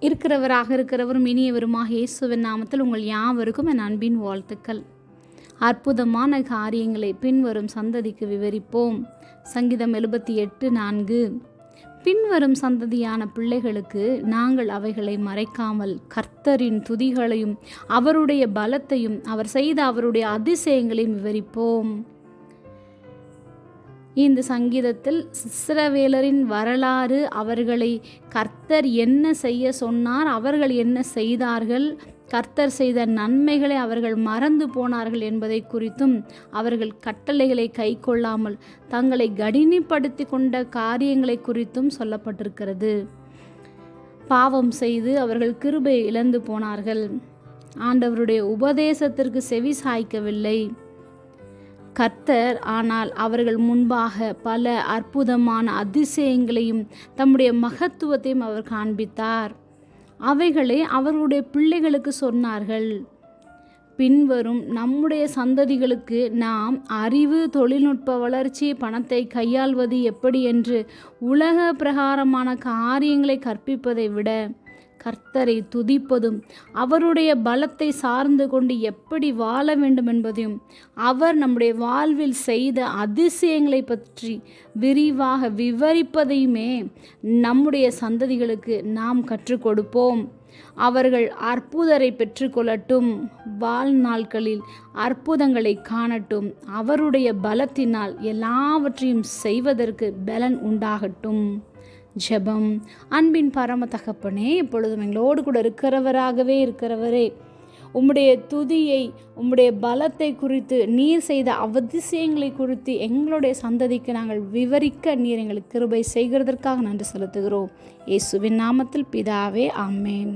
இருக்கிறவராக இருக்கிறவரும் இனியவருமாக இயேசுவின் நாமத்தில் உங்கள் யாவருக்கும் என் அன்பின் வாழ்த்துக்கள். அற்புதமான காரியங்களை பின்வரும் சந்ததிக்கு விவரிப்போம். சங்கீதம் எழுபத்தி எட்டு நான்கு. பின்வரும் சந்ததியான பிள்ளைகளுக்கு நாங்கள் அவைகளை மறைக்காமல் கர்த்தரின் துதிகளையும் அவருடைய பலத்தையும் அவர் செய்த அவருடைய அதிசயங்களையும் விவரிப்போம். இந்த சங்கீதத்தில் சிஸ்ரவேலரின் வரலாறு அவர்களை கர்த்தர் என்ன செய்ய சொன்னார் அவர்கள் என்ன செய்தார்கள் கர்த்தர் செய்த நன்மைகளை அவர்கள் மறந்து போனார்கள் என்பதை குறித்தும் அவர்கள் கட்டளைகளை கை கொள்ளாமல் தங்களை கடினிப்படுத்தி கொண்ட காரியங்களை குறித்தும் சொல்லப்பட்டிருக்கிறது. பாவம் செய்து அவர்கள் கிருபை இழந்து போனார்கள். ஆண்டவருடைய உபதேசத்திற்கு செவி சாய்க்கவில்லை. கர்த்தர் ஆனால் அவர்கள் முன்பாக பல அற்புதமான அதிசயங்களையும் தம்முடைய மகத்துவத்தையும் அவர் காண்பித்தார். அவைகளை அவர்களுடைய பிள்ளைகளுக்கு சொன்னார்கள். பின்வரும் நம்முடைய சந்ததிகளுக்கு நாம் அறிவு தொழில்நுட்ப வளர்ச்சி பணத்தை கையாள்வது எப்படி என்று உலக பிரகாரமான காரியங்களை கற்பிப்பதை விட கர்த்தரை துதிப்பதும் அவருடைய பலத்தை சார்ந்து கொண்டு எப்படி வாழ வேண்டும் என்பதையும் அவர் நம்முடைய வாழ்வில் செய்த அதிசயங்களை பற்றி விரிவாக விவரிப்பதையுமே நம்முடைய சந்ததிகளுக்கு நாம் கற்றுக் கொடுப்போம். அவர்கள் அற்புதரை பெற்றுக்கொள்ளட்டும் வாழ்நாட்களில் அற்புதங்களை காணட்டும் அவருடைய பலத்தினால் எல்லாவற்றையும் செய்வதற்கு பலன் உண்டாகட்டும். ஜெபம் அன்பின் பரம தகப்பனே இப்பொழுதும் எங்களோடு கூட இருக்கிறவராகவே இருக்கிறவரே. உம்முடைய துதியை உம்முடைய பலத்தை குறித்து நீர் செய்த அவதிசயங்களை குறித்து எங்களுடைய சந்ததிக்கு நாங்கள் விவரிக்க நீர் எங்களுக்கு கிருபை செய்கிறதற்காக நன்றி செலுத்துகிறோம். இயேசுவின் நாமத்தில் பிதாவே ஆமேன்.